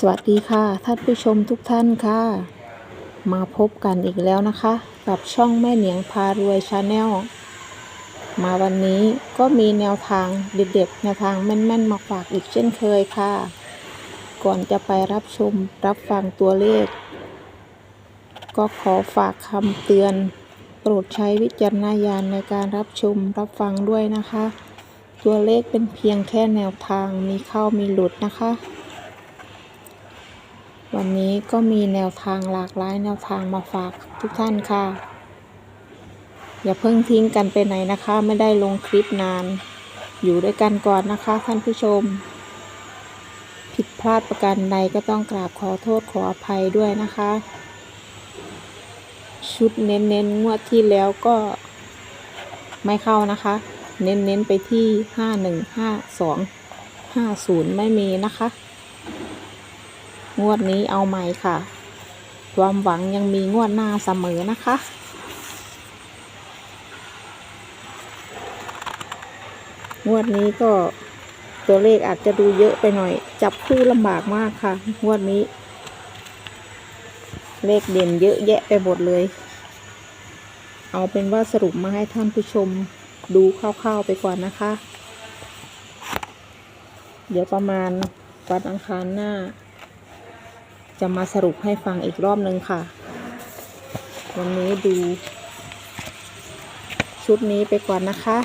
สวัสดีค่ะ ท่านผู้ชมทุกท่านค่ะ มาพบกันอีกแล้วนะคะ กับช่องแม่เหนียงพารวยชาแนลมาวันนี้ก็มีแนวทางเด็ดๆแนวทางแม่นๆมาฝากอีกเช่นเคยค่ะ ก่อนจะไปรับชมรับฟังตัวเลข ก็ขอฝากคำเตือน โปรดใช้วิจารณญาณในการรับชมรับฟังด้วยนะคะ ตัวเลขเป็นเพียงแค่แนวทางมีเข้ามีหลุดนะคะ วันนี้ก็มีแนวทางหลากหลายแนวทางมาฝากทุกท่านค่ะ อย่าเพิ่งทิ้งกันไปไหนนะคะ ไม่ได้ลงคลิปนาน อยู่ด้วยกันก่อนนะคะท่านผู้ชม ผิดพลาดประการใดก็ต้องกราบขอโทษขออภัยด้วยนะคะ ชุดเน้นๆนงวดที่แล้วก็ไม่เข้านะคะ เน้นๆไปที่ห้าหนึ่งห้าสองห้าศูนย์ไม่มีนะคะ งวดนี้เอาใหม่ค่ะ ความหวังยังมีงวดหน้าเสมอนะคะ งวดนี้ก็ตัวเลขอาจจะดูเยอะไปหน่อย จับคู่ลำบากมากค่ะ งวดนี้ เลขเด่นเยอะแยะไปหมดเลย เอาเป็นว่าสรุปมาให้ท่านผู้ชมดูคร่าวๆไปก่อนนะคะ เดี๋ยวประมาณวันอังคารหน้า จะมาสรุปให้ฟังอีกรอบนึงค่ะ วันนี้ดู ชุดนี้ไปก่อนนะคะ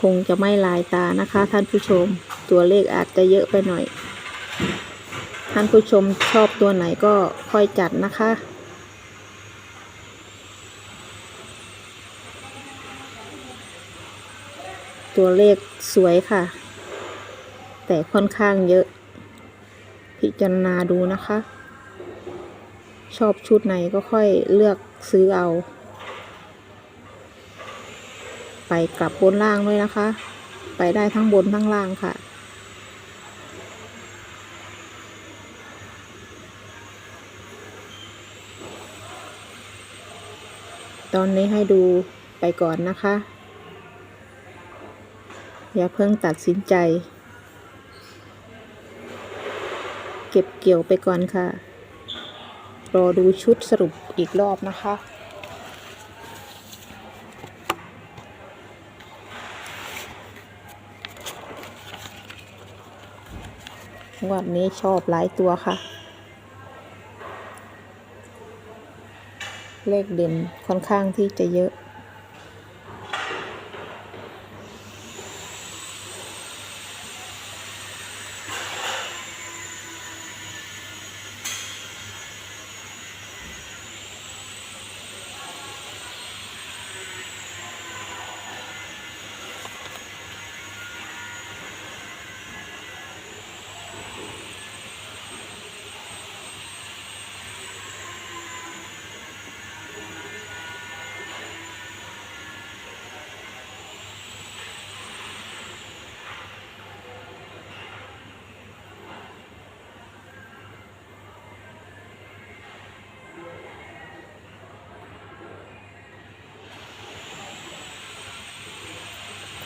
คงจะไม่ลายตานะคะท่านผู้ชมตัวเลขอาจจะเยอะไปหน่อยท่านผู้ชมชอบตัวไหนก็ค่อยจัดนะคะ ตัวเลขสวยค่ะ แต่ค่อนข้างเยอะ พิจารณาดูนะคะ ชอบชุดไหนก็ค่อยเลือกซื้อเอา ไปกลับบนล่างด้วยนะคะ ไปได้ทั้งบนทั้งล่างค่ะตอนนี้ให้ดูไปก่อนนะคะ อย่าเพิ่งตัดสินใจ เก็บเกี่ยวไปก่อนค่ะ รอดูชุดสรุปอีกรอบนะคะงวดนี้ชอบหลายตัวค่ะ เลขเด่นค่อนข้างที่จะเยอะ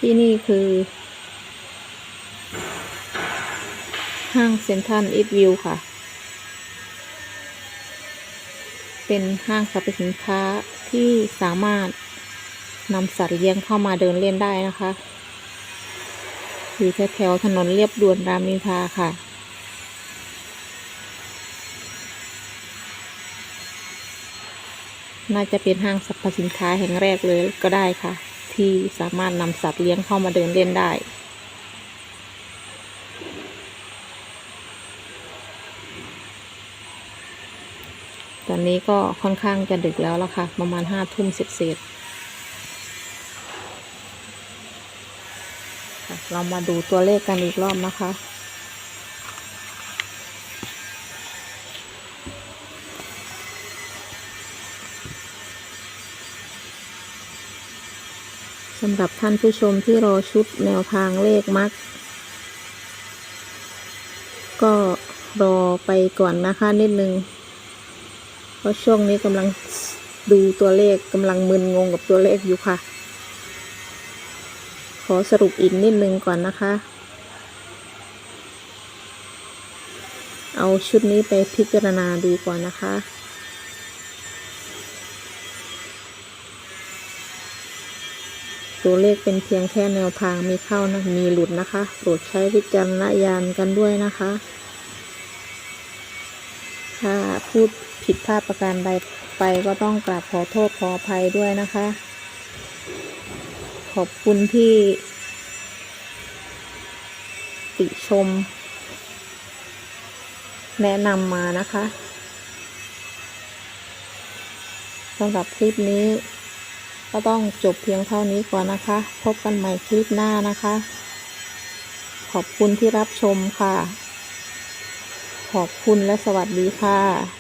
ที่นี่คือ ห้างเซ็นทรัลอีทวิวค่ะ เป็นห้างสรรพสินค้าที่สามารถนำสัตว์เลี้ยงเข้ามาเดินเล่นได้นะคะ อยู่แถวๆถนนเรียบด่วนรามอินทราค่ะน่าจะเป็นห้างสรรพสินค้าแห่งแรกเลยก็ได้ค่ะ ที่สามารถนำสัตว์เลี้ยงเข้ามาเดินเล่นได้ตอนนี้ก็ค่อนข้างจะดึกแล้วละค่ะ ประมาณห้าทุ่มเสร็จๆค่ะเรามาดูตัวเลขกันอีกรอบนะคะำหรับท่านผู้ชมที่รอชุดแนวทางเลขมักก็รอไปก่อนนะคะนิดนึง เพราะช่วงนี้กำลังดูตัวเลขกำลังมึนงงกับตัวเลขอยู่ค่ะ ขอสรุปอีกนิดนึงก่อนนะคะ เอาชุดนี้ไปพิจารณาดูก่อนนะคะ ตัวเลขเป็นเพียงแค่แนวทางมีเข้านะมีหลุดนะคะโปรดใช้วิจารณญาณกันด้วยนะคะ ถ้าพูดผิดพลาดประการใดไปก็ต้องกราบขอโทษขออภัยด้วยนะคะ ขอบคุณที่ ติชม แนะนำมานะคะสำหรับคลิปนี้ ก็ต้องจบเพียงเท่านี้ก่อนนะคะ พบกันใหม่คลิปหน้านะคะ ขอบคุณที่รับชมค่ะ ขอบคุณและสวัสดีค่ะ